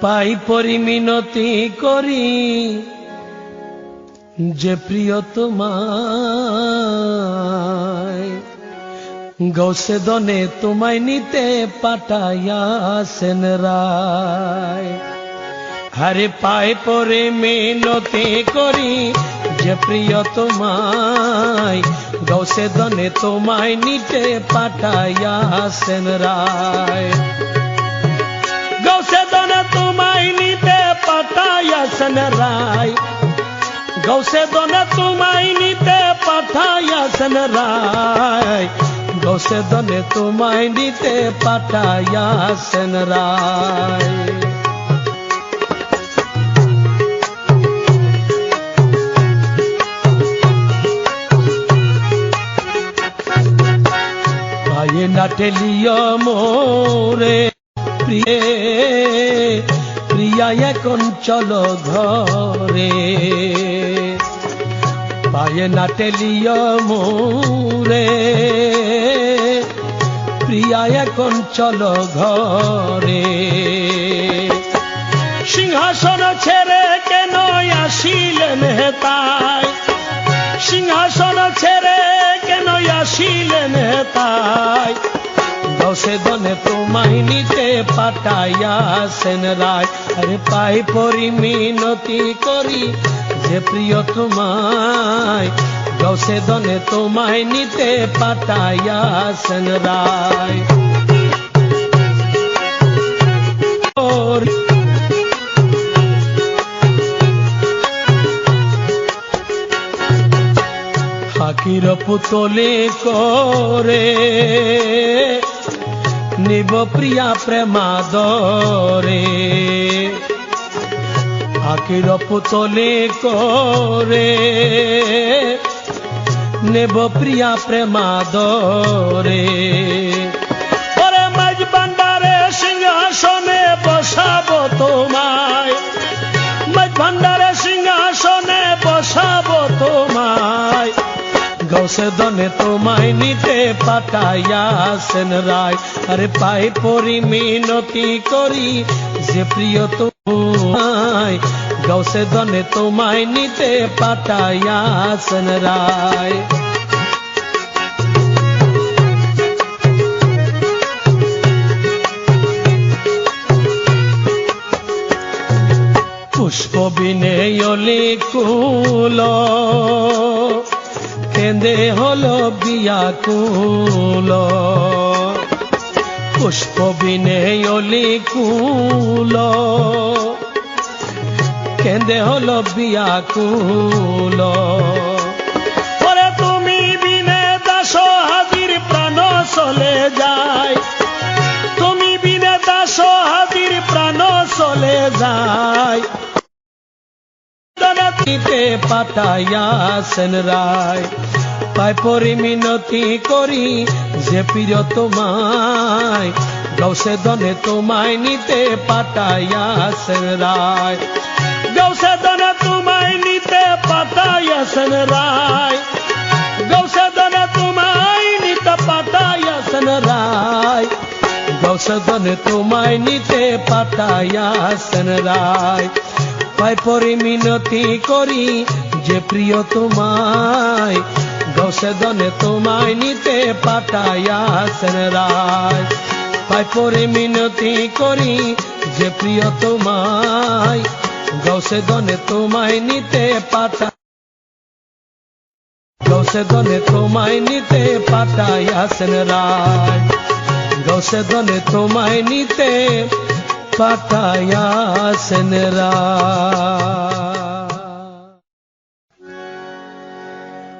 পাই পরিমিনতি করি, যে প্রিয় তোমায়। গৌসে দনে তোমায় নিতে পাঠাইয়াছেন রায়। হরে পায় পরে মিনতি করি, যে প্রিয় তোমায়। গৌসে দনে তোমায় নিতে পাঠাইয়াছেন রায়। পাঠাইয়াছেন রায় গৌসে দনে তোমায় নিতে পাঠাইয়াছেন রায় গৌসে দনে তোমায় নিতে পাঠাইয়াছেন রায় পায়ে না ঠেলিয় মোরে প্রিয়ে প্রিয়া এখন চলো ঘরে। পায়ে না তেলিয় মোরে। প্রিয়া, এখন চলো ঘরে। সিংহাসন ছেড়ে কেন আসিলেন হেতায় দশে দনে তোমায় নিতে পাঠাইয়াছেন রায় আরে পাই পরিমিনতি করি যে প্রিয় তোমায় দশে দনে তোমায় নিতে পাঠাইয়াছেন রায় ফাকির পুতলে করে নিব প্রিয়া প্রেমাদরে। ফাকির পুতলে করে। নেব প্রিয়া প্রেমাদরে। ওরে মাঝ ভান্ডারে সিংহাসনে বসাবো তোমায়। মাঝ ভান্ডারে সিংহাসনে তোমায় গৌসে দনে তোমায় নিতে পাঠাইয়াছেন রায়। আরে পাই পরিমিনতি করি, যে প্রিয় তোমায় গৌসে দনে তোমায় নিতে পাঠাইয়াছেন রায়। পুষ্প বিনেয়লি কুল কেঁদে হলো বিয়াকুল পুষ্প বিনেয়লি কুল। কেঁদে হলো বিয়াকুল ওরে তুমি বিনে দাস, হাজির প্রাণ চলে যায়। তুমি বিনে দাস, হাজির প্রাণ চলে যায়। দিতে পাঠাইয়াছেন রায়। পায় পরিমিনতি করি যে প্রিয় তোমায়। গৌসে দনে তোমায় নিতে পাঠাইয়াছেন রায়। গৌসে দনে তোমায় নিতে পাঠাইয়াছেন রায়। গৌসে দনে তোমায় নিতে পাঠাইয়াছেন রায়। গৌসে দনে তোমায় নিতে পাঠাইয়াছেন রায়। পাই পরিমিনতি করি যে প্রিয় তোমায়। গৌসে দনে তোমায় নিতে পাঠাইয়াছেন রায়। পাই পরিমিনতি করি যে প্রিয় তোমায় গৌসে দনে তোমায় নিতে পাঠা গৌসে দনে তোমায় নিতে পাঠাইয়াছেন রায়। গৌসে দনে তোমায় নিতে পাঠাইয়াছেন রায়।